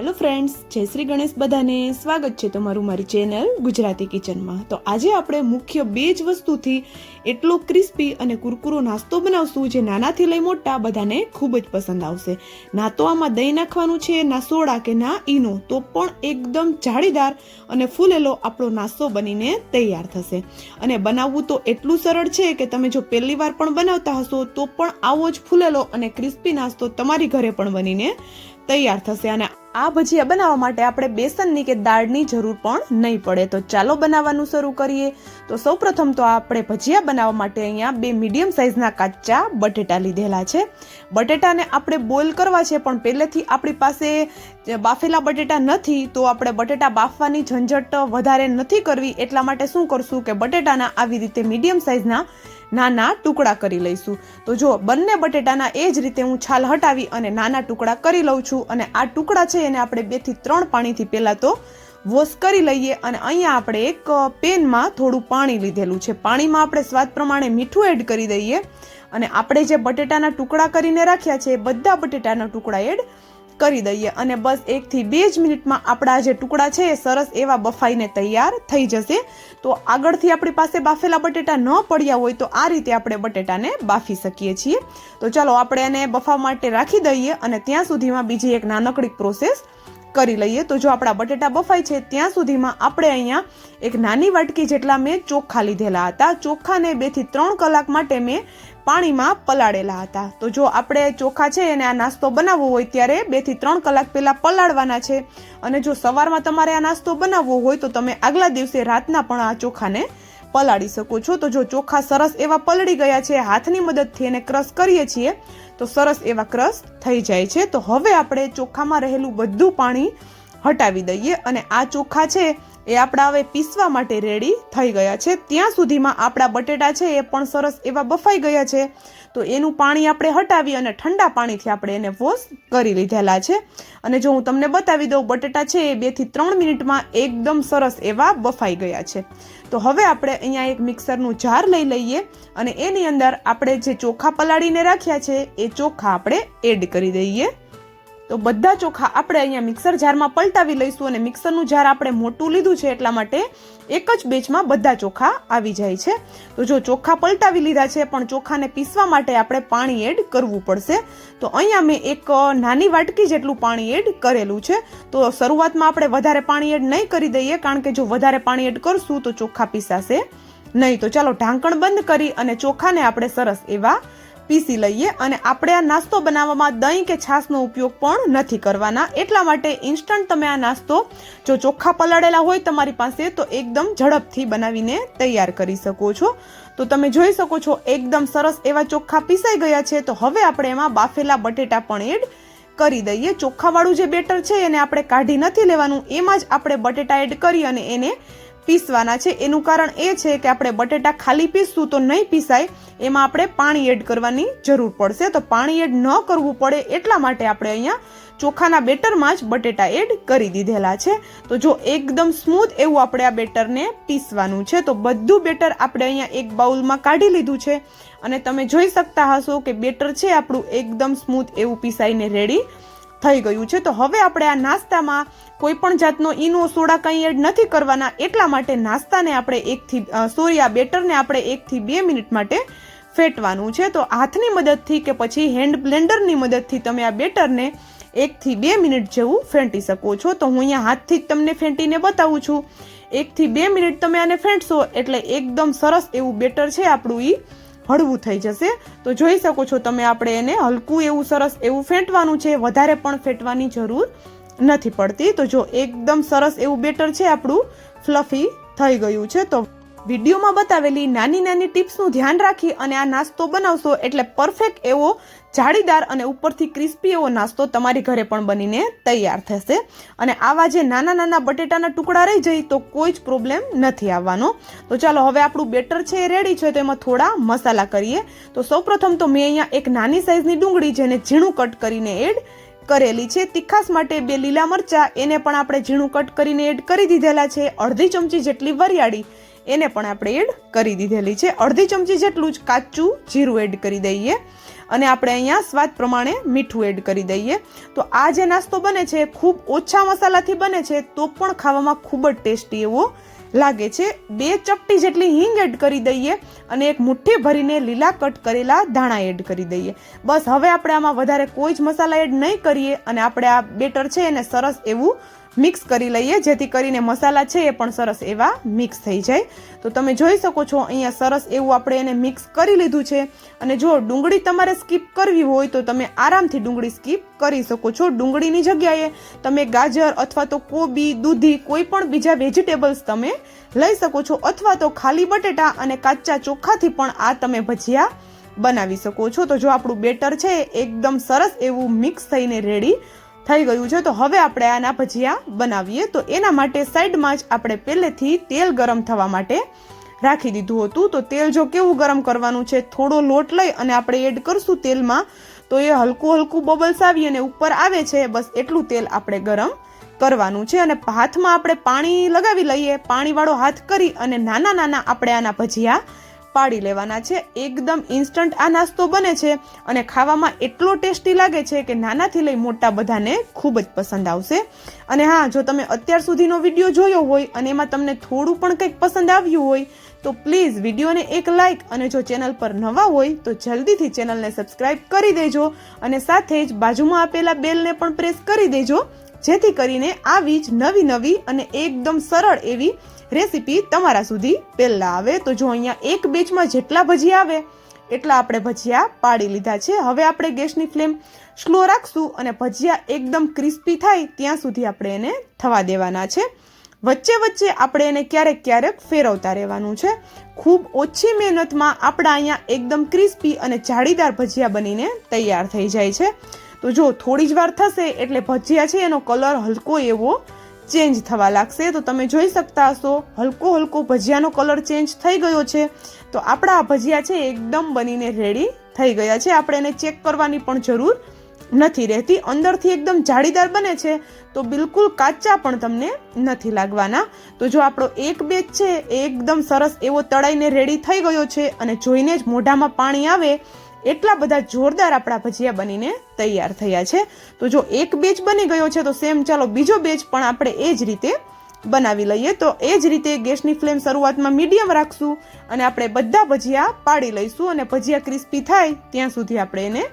Hello friends જય શ્રી ગણેશ બધાને સ્વાગત છે તમારું મારી ચેનલ ગુજરાતી કિચનમાં તો આજે આપણે મુખ્ય બે જ વસ્તુથી એટલો ક્રિસ્પી અને કુરકુરો નાસ્તો બનાવશું જે નાનાથી લઈ મોટા બધાને ખૂબ જ પસંદ આવશે. ના તો આમાં દહીં નાખવાનું છે, ના સોડા કે ના ઈનો, તો પણ એકદમ જાળીદાર અને ફૂલેલો આપણો નાસ્તો બનીને તૈયાર થશે. અને બનાવવું તો એટલું સરળ છે કે તમે જો પહેલી વાર પણ બનાવતા હશો, તો પણ આવો જ ફૂલેલો અને ક્રિસ્પી નાસ્તો તમારી ઘરે પણ બનીને તૈયાર થશે અને આ ભજીયા બનાવવા માટે આપણે બેસનની કે દાળની જરૂર પણ નહીં પડે. તો ચાલો બનાવવાનું શરૂ કરીએ. તો સૌપ્રથમ તો આપણે ભજીયા બનાવવા માટે અહીંયા બે મીડિયમ સાઇઝના કાચા બટેટા લીધેલા છે. બટેટાને આપણે બોઇલ કરવા છે, પણ પહેલેથી આપણી પાસે બાફેલા બટેટા નથી, તો આપણે બટેટા બાફવાની ઝંઝટ વધારે નથી કરવી. એટલા માટે શું કરશું કે બટેટાના આવી રીતે મીડિયમ સાઇઝના નાના ટુકડા કરી લઈશું. તો જો બંને બટેટાના એ જ રીતે હું છાલ હટાવી અને નાના ટુકડા કરી લઉં છું અને આ ટુકડા છે એને આપણે બેથી ત્રણ પાણીથી પહેલાં તો વોશ કરી લઈએ અને અહીંયા આપણે એક પેનમાં થોડું પાણી લીધેલું છે. પાણીમાં આપણે સ્વાદ પ્રમાણે મીઠું એડ કરી દઈએ અને આપણે જે બટેટાના ટુકડા કરીને રાખ્યા છે એ બધા બટેટાના ટુકડા એડ કરી દઈએ અને બસ એકથી બે જ મિનિટમાં આપણા જે ટુકડા છે એ સરસ એવા બફાઈને તૈયાર થઈ જશે. તો આગળથી આપણી પાસે બાફેલા બટેટા ન પડ્યા હોય તો આ રીતે આપણે બટેટાને બાફી શકીએ છીએ. તો ચાલો આપણે એને બફાવા માટે રાખી દઈએ અને ત્યાં સુધીમાં બીજી એક નાનકડી પ્રોસેસ કરી લઈએ. તો જો આપણા બટેટા બફાય છે ત્યાં સુધીમાં આપણે અહીંયા એક નાની વાટકી જેટલા મેં ચોખ્ખા લીધેલા હતા. ચોખાને બેથી ત્રણ કલાક માટે મેં પાણીમાં પલાળેલા હતા. તો જો આપણે ચોખા છે એને આ નાસ્તો બનાવવો હોય ત્યારે બેથી ત્રણ કલાક પહેલા પલાળવાના છે. અને જો સવારમાં તમારે આ નાસ્તો બનાવવો હોય તો તમે આગલા દિવસે રાતના પણ આ ચોખાને પલાળી શકો છો. તો જો ચોખા સરસ એવા પલળી ગયા છે, હાથની મદદથી એને ક્રશ કરીએ છીએ, તો સરસ એવા ક્રશ થઈ જાય છે. તો હવે આપણે ચોખામાં રહેલું બધું પાણી હટાવી દઈએ અને આ ચોખા છે એ આપણા હવે પીસવા માટે રેડી થઈ ગયા છે. ત્યાં સુધીમાં આપણા બટેટા છે એ પણ સરસ એવા બફાઈ ગયા છે. તો એનું પાણી આપણે હટાવી અને ઠંડા પાણીથી આપણે એને વોશ કરી લીધેલા છે. અને જો હું તમને બતાવી દઉં, બટેટા છે એ બેથી ત્રણ મિનિટમાં એકદમ સરસ એવા બફાઈ ગયા છે. તો હવે આપણે અહીંયા એક મિક્સરનું જાર લઈ લઈએ અને એની અંદર આપણે જે ચોખા પલાળીને રાખ્યા છે, એ ચોખા આપણે એડ કરી દઈએ. તો બધા ચોખા આપણે અહીંયા મિક્સર જારમાં પલટાવી લઈશું અને મિક્સરનું જાર આપણે મોટું લીધું છે એટલા માટે એક જ બેચમાં બધા ચોખા આવી જાય છે. તો જો ચોખા પલટાવી લીધા છે, પણ ચોખાને પીસવા માટે આપણે પાણી એડ કરવું પડશે. તો અહીંયા મેં એક નાની વાટકી જેટલું પાણી એડ કરેલું છે. તો શરૂઆતમાં આપણે વધારે પાણી એડ નહીં કરી દઈએ, કારણ કે જો વધારે પાણી એડ કરશું તો ચોખા પીસાશે નહીં. તો ચાલો ઢાંકણ બંધ કરી અને ચોખાને આપણે સરસ એવા પીસી લઈએ અને આપણે આ નાસ્તો બનાવવામાં દહીં કે છાશનો ઉપયોગ પણ નથી કરવાના. એટલા માટે ઇન્સ્ટન્ટ તમે આ નાસ્તો જો ચોખ્ખા પલાળેલા હોય તમારી પાસે, તો એકદમ ઝડપથી બનાવીને તૈયાર કરી શકો છો. તો તમે જોઈ શકો છો, એકદમ સરસ એવા ચોખ્ખા પીસાઈ ગયા છે. તો હવે આપણે એમાં બાફેલા બટેટા પણ એડ કરી દઈએ. ચોખ્ખાવાળું જે બેટર છે એને આપણે કાઢી નથી લેવાનું. એમાં જ આપણે બટેટા એડ કરી અને એને પીસવાના છે. એનું કારણ એ છે કે આપણે બટેટા ખાલી પીસશું તો નહીં પીસાય. એમાં આપણે પાણી એડ કરવાની જરૂર પડશે. તો પાણી એડ ન કરવું પડે એટલા માટે આપણે અહીંયા ચોખાના બેટરમાં જ બટેટા એડ કરી દીધેલા છે. તો જો એકદમ સ્મૂથ એવું આપણે આ બેટરને પીસવાનું છે, તો બધું બેટર આપણે અહીંયા એક બાઉલમાં કાઢી લીધું છે. અને તમે જોઈ શકતા હશો કે બેટર છે આપણું એકદમ સ્મૂથ એવું પીસાઈને રેડી થઈ ગયું છે. તો હવે આપણે આ નાસ્તામાં કોઈ પણ જાતનો ઈનો સોડા કંઈ એડ નથી કરવાના, એટલા માટે નાસ્તાને આપણે એકથી સોરી, આ બેટરને આપણે એકથી બે મિનિટ માટે ફેટવાનું છે. તો હાથની મદદથી કે પછી હેન્ડ બ્લેન્ડરની મદદથી તમે આ બેટરને એકથી બે મિનિટ જેવું ફેંટી શકો છો. તો હું અહીંયા હાથથી જ તમને ફેંટીને બતાવું છું. એકથી બે મિનિટ તમે આને ફેંટશો એટલે એકદમ સરસ એવું બેટર છે, આપણું એ હળવું થઈ જશે. તો જોઈ શકો છો તમે, આપણે એને હલકું એવું સરસ એવું ફેંટવાનું છે. વધારે પણ ફેંટવાની જરૂર નથી પડતી. તો જો એકદમ સરસ એવું બેટર છે આપણું ફ્લફી થઈ ગયું છે. તો વિડીયોમાં બતાવેલી નાની નાની ટિપ્સનું ધ્યાન રાખી અને આ નાસ્તો બનાવશો એટલે પરફેક્ટ એવો જાળીદાર અને ઉપરથી ક્રિસ્પી એવો નાસ્તો તમારી ઘરે પણ બનીને તૈયાર થશે. અને આવા જે નાના નાના બટેટાના ટુકડા રહી જાય તો કોઈ જ પ્રોબ્લેમ નથી આવવાનો. તો ચાલો હવે આપણું બેટર છે એ રેડી છે. તો એમાં થોડા મસાલા કરીએ. તો સૌપ્રથમ તો મેં અહીંયા એક નાની સાઇઝની ડુંગળી જેને ઝીણું કટ કરીને એડ કરેલી છે. તીખાસ માટે બે લીલા મરચા, એને પણ આપણે ઝીણું કટ કરીને એડ કરી દીધેલા છે. અડધી ચમચી જેટલી વરિયાળી, એને પણ આપણે એડ કરી દીધેલી છે. અડધી ચમચી જેટલું જ કાચું જીરું એડ કરી દઈએ અને આપણે અહીંયા સ્વાદ પ્રમાણે મીઠું એડ કરી દઈએ. તો આ જે નાસ્તો બને છે, ખૂબ ઓછા મસાલાથી બને છે, તો પણ ખાવામાં ખૂબ જ ટેસ્ટી એવો લાગે છે બે ચપટી જેટલી હિંગ એડ કરી દઈએ અને એક મુઠ્ઠી ભરીને લીલા કટ કરેલા ધાણા એડ કરી દઈએ. બસ હવે આપણે આમાં વધારે કોઈ જ મસાલા એડ નહીં કરીએ અને આપણે આ બેટર છે એને સરસ એવું મિક્સ કરી લઈએ. જેથી કરીને મસાલા છે એ પણ સરસ એવા મિક્સ થઈ જાય. તો તમે જોઈ શકો છો, અહીંયા સરસ એવું આપણે એને મિક્સ કરી લીધું છે. અને જો ડુંગળી તમારે સ્કીપ કરવી હોય તો તમે આરામથી ડુંગળી સ્કીપ કરી શકો છો. ડુંગળીની જગ્યાએ તમે ગાજર અથવા તો કોબી, દૂધી, કોઈ પણ બીજા વેજીટેબલ્સ તમે લઈ શકો છો. અથવા તો ખાલી બટેટા અને કાચા ચોખાથી પણ આ તમે ભજીયા બનાવી શકો છો. તો જો આપણું બેટર છે એકદમ સરસ એવું મિક્સ થઈને રેડી થઈ ગયું છે. તો હવે આપણે આના ભજીયા બનાવીએ. તો એના માટે સાઈડમાં જ આપણે પહેલેથી તેલ ગરમ થવા માટે રાખી દીધું હતું. તો તેલ જો કેવું ગરમ કરવાનું છે, થોડો લોટ લઈ અને આપણે એડ કરશું તેલમાં. તો એ હલકું હલકું બબલ્સ આવી અને ઉપર આવે છે. બસ એટલું તેલ આપણે ગરમ કરવાનું છે. અને હાથમાં આપણે પાણી લગાવી લઈએ. પાણીવાળો હાથ કરી અને નાના નાના આપણે આના ભજીયા પાડી લેવાના છે. એકદમ ઇન્સ્ટન્ટ આ નાસ્તો બને છે અને ખાવામાં એટલો ટેસ્ટી લાગે છે કે નાનાથી લઈ મોટા બધાને ખૂબ જ પસંદ આવશે. અને હા, જો તમે અત્યાર સુધીનો વીડિયો જોયો હોય અને એમાં તમને થોડું પણ કંઈક પસંદ આવ્યું હોય, તો પ્લીઝ વિડીયોને એક લાઇક અને જો ચેનલ પર નવા હોય, તો જલ્દીથી ચેનલને સબસ્ક્રાઇબ કરી દેજો અને સાથે જ બાજુમાં આપેલા બેલને પણ પ્રેસ કરી દેજો, જેથી કરીને આવી જ નવી નવી અને એકદમ સરળ એવી રેસીપી તમારા સુધી પહેલાં આવે. તો જો અહીંયા એક બેચમાં જેટલા ભજીયા આવે, એટલા આપણે ભજીયા પાડી લીધા છે. હવે આપણે ગેસની ફ્લેમ સ્લો રાખશું અને ભજીયા એકદમ ક્રિસ્પી થાય ત્યાં સુધી આપણે એને થવા દેવાના છે. વચ્ચે વચ્ચે આપણે એને ક્યારેક ક્યારેક ફેરવતા રહેવાનું છે. ખૂબ ઓછી મહેનતમાં આપણા અહીંયા એકદમ ક્રિસ્પી અને જાળીદાર ભજીયા બનીને તૈયાર થઈ જાય છે. તો જો થોડી જ વાર થશે એટલે ભજીયા છે એનો કલર હલકો એવો ચેન્જ થવા લાગશે, તો તમે જોઈ શકતા હશો, હલકો હલકો ભજીયાનો કલર ચેન્જ થઈ ગયો છે. તો આપણા આ ભજીયા છે એકદમ બનીને રેડી થઈ ગયા છે. આપણે એને ચેક કરવાની પણ જરૂર નથી રહેતી. અંદરથી એકદમ જાળીદાર બને છે, તો બિલકુલ કાચા પણ તમને નથી લાગવાના. તો જો આપણો એક બેચ છે, એ એકદમ સરસ એવો તળાઈને રેડી થઈ ગયો છે અને જોઈને જ મોઢામાં પાણી આવે એટલા બધા જોરદાર આપણા ભજીયા બનીને તૈયાર થયા છે. તો જો એક બેચ બની ગયો છે, તો સેમ ચાલો બીજો બેચ પણ આપણે એ જ રીતે બનાવી લઈએ. તો એ જ રીતે ગેસની ફ્લેમ શરૂઆતમાં મીડિયમ રાખશું અને આપણે બધા ભજીયા પાડી લઈશું અને ભજીયા ક્રિસ્પી થાય ત્યાં સુધી આપણે એને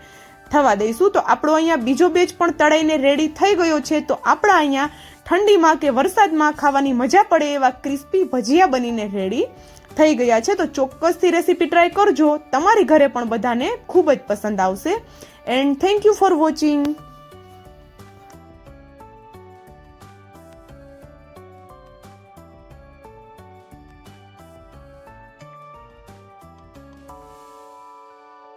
થવા દઈશું. તો આપણો અહીંયા બીજો બેચ પણ તળાઈને રેડી થઈ ગયો છે, તો આપણા અહીંયા ઠંડીમાં કે વરસાદમાં ખાવાની મજા પડે એવા ક્રિસ્પી ભજીયા બનીને રેડી થઈ ગયા છે, તો ચોક્કસથી રેસીપી ટ્રાય કરજો. તમારી ઘરે પણ બધાને ખૂબ જ પસંદ આવશે. And thank you for watching